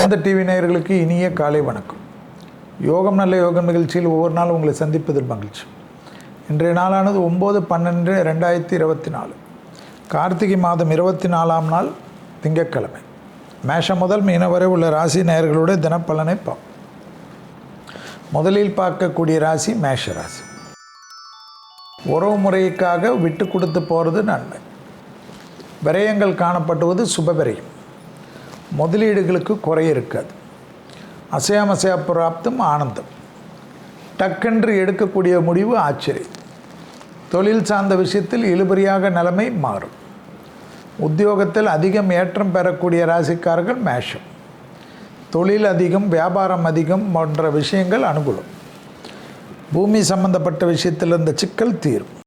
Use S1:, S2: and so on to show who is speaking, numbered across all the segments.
S1: சிறந்த டிவி நேயர்களுக்கு இனிய காலை வணக்கம். யோகம் நல்ல யோகம் நிகழ்ச்சியில் ஒவ்வொரு நாளும் உங்களை சந்திப்பதில் மகிழ்ச்சி. இன்றைய நாளானது ஒம்பது பன்னெண்டு ரெண்டாயிரத்தி இருபத்தி நாலு. கார்த்திகை மாதம் இருபத்தி நாலாம் நாள் திங்கட்கிழமை. மேஷம் முதல் மீன வரை உள்ள ராசி நேயர்களுடைய தினப்பலனை பார்ப்போம். முதலில் பார்க்கக்கூடிய ராசி மேஷ ராசி. உறவு முறைக்காக விட்டு கொடுத்து போகிறது நன்மை. விரயங்கள் காணப்படுவது சுபவிரயம் முதலீடுகளுக்கு குறை இருக்காது. அசையாமசையா பிராப்தம் ஆனந்தம். டக்கென்று எடுக்கக்கூடிய முடிவு ஆச்சரியம். தொழில் சார்ந்த விஷயத்தில் இழுபறியாக நிலைமை மாறும். உத்தியோகத்தில் அதிகம் ஏற்றம் பெறக்கூடிய ராசிக்காரர்கள் மேஷம். தொழில் அதிகம் வியாபாரம் அதிகம் போன்ற விஷயங்கள் அனுகூலம். பூமி சம்பந்தப்பட்ட விஷயத்தில் இருந்த சிக்கல் தீரும்.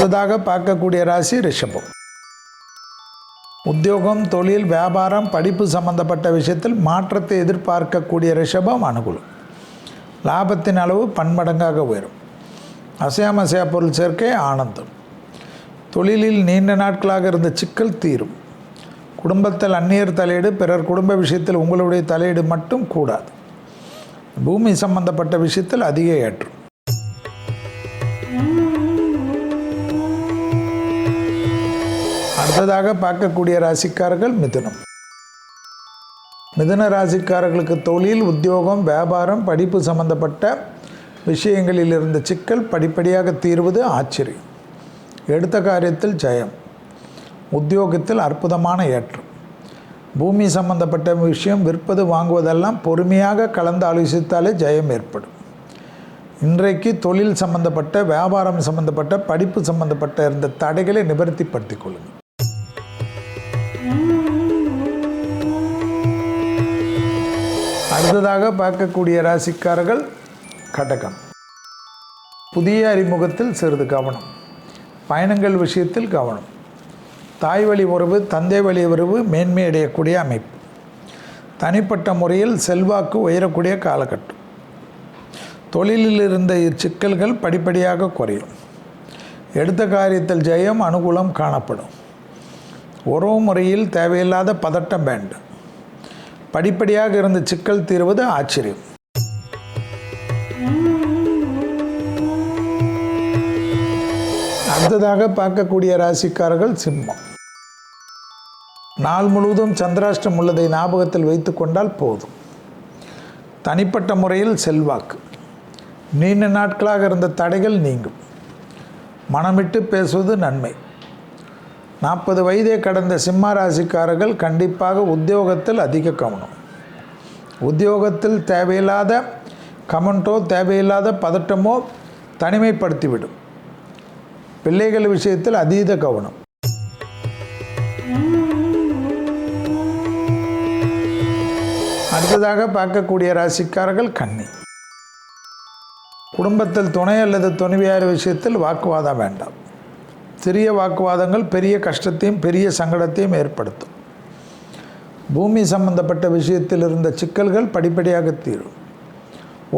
S1: அடுத்ததாக பார்க்கக்கூடிய ராசி ரிஷபம். உத்தியோகம் தொழில் வியாபாரம் படிப்பு சம்பந்தப்பட்ட விஷயத்தில் மாற்றத்தை எதிர்பார்க்கக்கூடிய ரிஷபம் அனுகூலம். லாபத்தின் அளவு பன்மடங்காக உயரும். அசையாமசையா பொருள் சேர்க்கை ஆனந்தம். தொழிலில் நீண்ட நாட்களாக இருந்த சிக்கல் தீரும். குடும்பத்தில் அந்நியர் தலையீடு பிறர் குடும்ப விஷயத்தில் உங்களுடைய தலையீடு மட்டும் கூடாது. பூமி சம்பந்தப்பட்ட விஷயத்தில் அதிக ஏற்றும். அடுத்ததாக பார்க்கக்கூடிய ராசிக்காரர்கள் மிதுனம். மிதுன ராசிக்காரர்களுக்கு தொழில் உத்தியோகம் வியாபாரம் படிப்பு சம்பந்தப்பட்ட விஷயங்களில் இருந்த சிக்கல் படிப்படியாக தீர்வது ஆச்சரியம் எடுத்த காரியத்தில் ஜெயம். உத்தியோகத்தில் அற்புதமான ஏற்றம். பூமி சம்பந்தப்பட்ட விஷயம் விற்பது வாங்குவதெல்லாம் பொறுமையாக கலந்து ஆலோசித்தாலே ஜெயம் ஏற்படும். இன்றைக்கு தொழில் சம்பந்தப்பட்ட வியாபாரம் சம்பந்தப்பட்ட படிப்பு சம்பந்தப்பட்ட இருந்த தடைகளை நிவர்த்திப்படுத்திக் கொள்ளுங்கள். அடுத்ததாக பார்க்கக்கூடிய ராசிக்காரர்கள் கடகம். புதிய அறிமுகத்தில் சிறிது கவனம். பயணங்கள் விஷயத்தில் கவனம். தாய் வழி உறவு தந்தை வழி உறவு மேன்மை அடையக்கூடிய அமைப்பு. தனிப்பட்ட முறையில் செல்வாக்கு உயரக்கூடிய காலகட்டம். தொழிலில் இருந்த இச்சிக்கல்கள் படிப்படியாக குறையும். எடுத்த காரியத்தில் ஜெயம் அனுகூலம் காணப்படும். உறவு முறையில் தேவையில்லாத பதட்டம் வேண்டாம் படிப்படியாக இருந்த சிக்கல் தீர்வது ஆச்சரியம். அடுத்ததாக பார்க்கக்கூடிய ராசிக்காரர்கள் சிம்மம். நாள் முழுவதும் சந்திராஷ்டம் உள்ளதை ஞாபகத்தில் வைத்து கொண்டால் போதும். தனிப்பட்ட முறையில் செல்வாக்கு. நீண்ட நாட்களாக இருந்த தடைகள் நீங்கும். மனமிட்டு பேசுவது நன்மை. நாற்பது வயதே கடந்த சிம்ம ராசிக்காரர்கள் கண்டிப்பாக உத்தியோகத்தில் அதிக கவனம். உத்தியோகத்தில் தேவையில்லாத கமெண்ட்டோ தேவையில்லாத பதட்டமோ தனிமைப்படுத்திவிடும். பிள்ளைகள் விஷயத்தில் அதீத கவனம். அடுத்ததாக பார்க்கக்கூடிய ராசிக்காரர்கள் கன்னி. குடும்பத்தில் துணை அல்லது துணைவியார் விஷயத்தில் வாக்குவாதம் வேண்டாம். சிறிய வாக்குவாதங்கள் பெரிய கஷ்டத்தையும் பெரிய சங்கடத்தையும் ஏற்படுத்தும். பூமி சம்பந்தப்பட்ட விஷயத்தில் இருந்த சிக்கல்கள் படிப்படியாக தீரும்.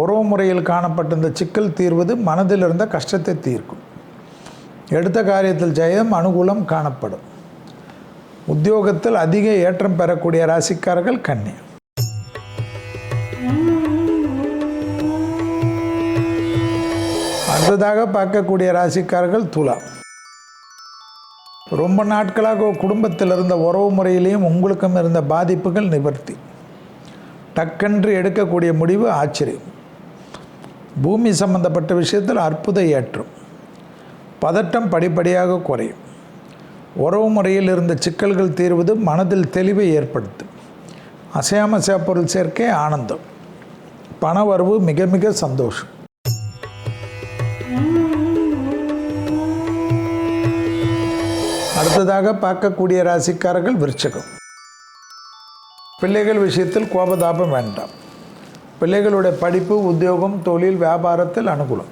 S1: உறவு முறையில் காணப்பட்ட இந்த சிக்கல் தீர்வது மனதில் இருந்த கஷ்டத்தை தீர்க்கும். எடுத்த காரியத்தில் ஜெயம் அனுகூலம் காணப்படும். உத்தியோகத்தில் அதிக ஏற்றம் பெறக்கூடிய ராசிக்காரர்கள் கன்னி. அடுத்ததாக பார்க்கக்கூடிய ராசிக்காரர்கள் துலா ரொம்ப நாட்களாக குடும்பத்தில் இருந்த உறவு முறையிலையும் உங்களுக்கும் இருந்த பாதிப்புகள் நிவர்த்தி. டக்கென்று எடுக்கக்கூடிய முடிவு ஆச்சரியம். பூமி சம்பந்தப்பட்ட விஷயத்தில் அற்புத ஏற்றம். பதட்டம் படிப்படியாக குறையும். உறவு முறையில் இருந்த சிக்கல்கள் தீர்வது மனதில் தெளிவை ஏற்படுத்தும். அசையாமசையா பொருள் சேர்க்கை ஆனந்தம். பண வரவு மிக மிக சந்தோஷம். அடுத்ததாக பார்க்கக்கூடிய ராசிக்காரர்கள் விருச்சகம். பிள்ளைகள் விஷயத்தில் கோபதாபம் வேண்டாம். பிள்ளைகளுடைய படிப்பு உத்தியோகம் தொழில் வியாபாரத்தில் அனுகூலம்.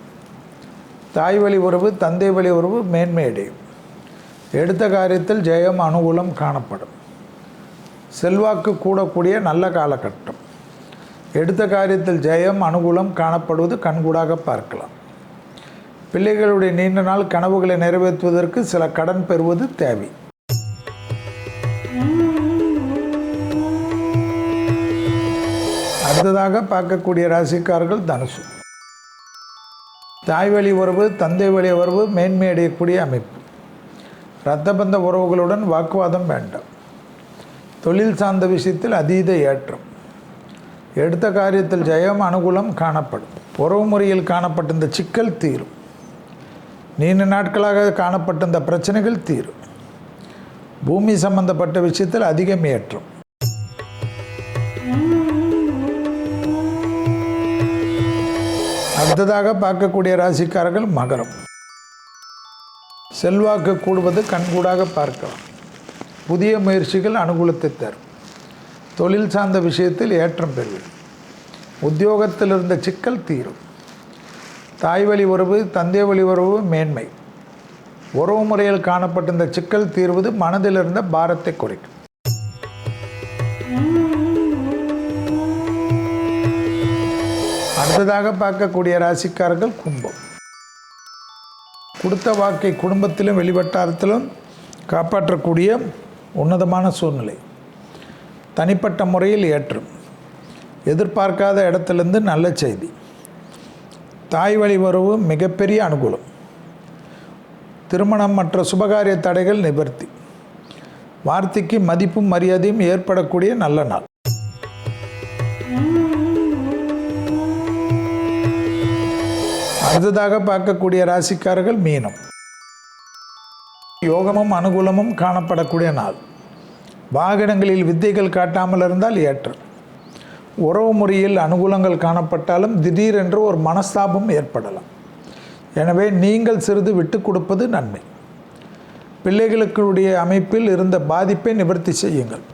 S1: தாய் வழி உறவு தந்தை வழி உறவு மேன்மையடையும் எடுத்த காரியத்தில் ஜெயம் அனுகூலம் காணப்படும். செல்வாக்கு கூடக்கூடிய நல்ல காலகட்டம். எடுத்த காரியத்தில் ஜெயம் அனுகூலம் காணப்படுவது கண்கூடாக பார்க்கலாம். பிள்ளைகளுடைய நீண்ட நாள் கனவுகளை நிறைவேற்றுவதற்கு சில கடன் பெறுவது தேவை. அடுத்ததாக பார்க்கக்கூடிய ராசிக்காரர்கள் தனுசு. தாய் வழி உறவு தந்தை வழி உறவு மேன்மை அடையக்கூடிய அமைப்பு. இரத்த பந்த உறவுகளுடன் வாக்குவாதம் வேண்டாம். தொழில் சார்ந்த விஷயத்தில் அதீத ஏற்றம். எடுத்த காரியத்தில் ஜெயம் அனுகூலம் காணப்படும். உறவு முறையில் காணப்பட்ட இந்த சிக்கல் தீரும். நீண்ட நாட்களாக காணப்பட்ட இந்த பிரச்சனைகள் தீரும். பூமி சம்பந்தப்பட்ட விஷயத்தில் அதிகம் ஏற்றம். அடுத்ததாக பார்க்கக்கூடிய ராசிக்காரர்கள் மகரம். செல்வாக்கு கூடுவது கண்கூடாக பார்க்கலாம். புதிய முயற்சிகள் அனுகூலத்தை தரும். தொழில் சார்ந்த விஷயத்தில் ஏற்றம் பெறுவது உத்தியோகத்தில் இருந்த சிக்கல் தீரும். தாய் வழி உறவு தந்தை வழி உறவு மேன்மை. உறவு முறையில் காணப்பட்ட இந்த சிக்கல் தீர்வது மனதில் இருந்த பாரத்தை குறைக்கும். அடுத்ததாக பார்க்கக்கூடிய ராசிக்காரர்கள் கும்பம். கொடுத்த வாக்கை குடும்பத்திலும் வெளிவட்டாரத்திலும் காப்பாற்றக்கூடிய உன்னதமான சூழ்நிலை. தனிப்பட்ட முறையில் ஏற்றும். எதிர்பார்க்காத இடத்துலேருந்து நல்ல செய்தி. தாய் வழி உறவு மிகப்பெரிய அனுகூலம். திருமணம் மற்ற சுபகாரிய தடைகள் நிவர்த்தி. வார்த்தைக்கு மதிப்பும் மரியாதையும் ஏற்படக்கூடிய நல்ல நாள். அடுத்ததாக பார்க்கக்கூடிய ராசிக்காரர்கள் மீனம். யோகமும் அனுகூலமும் காணப்படக்கூடிய நாள். வாகனங்களில் வித்தைகள் காட்டாமல் இருந்தால் ஏற்றம். உறவு முறையில் அனுகூலங்கள் காணப்பட்டாலும் திடீரென்று ஒரு மனஸ்தாபம் ஏற்படலாம். எனவே நீங்கள் சிறிது விட்டு கொடுப்பது நன்மை. பிள்ளைகளுக்குடைய அமைப்பில் இருந்த பாதிப்பை நிவர்த்தி செய்யுங்கள்.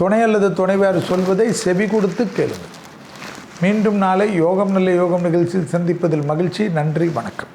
S1: துணை அல்லது துணைவார் சொல்வதை செவி கொடுத்து கேளுங்கள். மீண்டும் நாளை யோகம் நல்ல யோகம் நிகழ்ச்சியில் சந்திப்பதில் மகிழ்ச்சி. நன்றி வணக்கம்.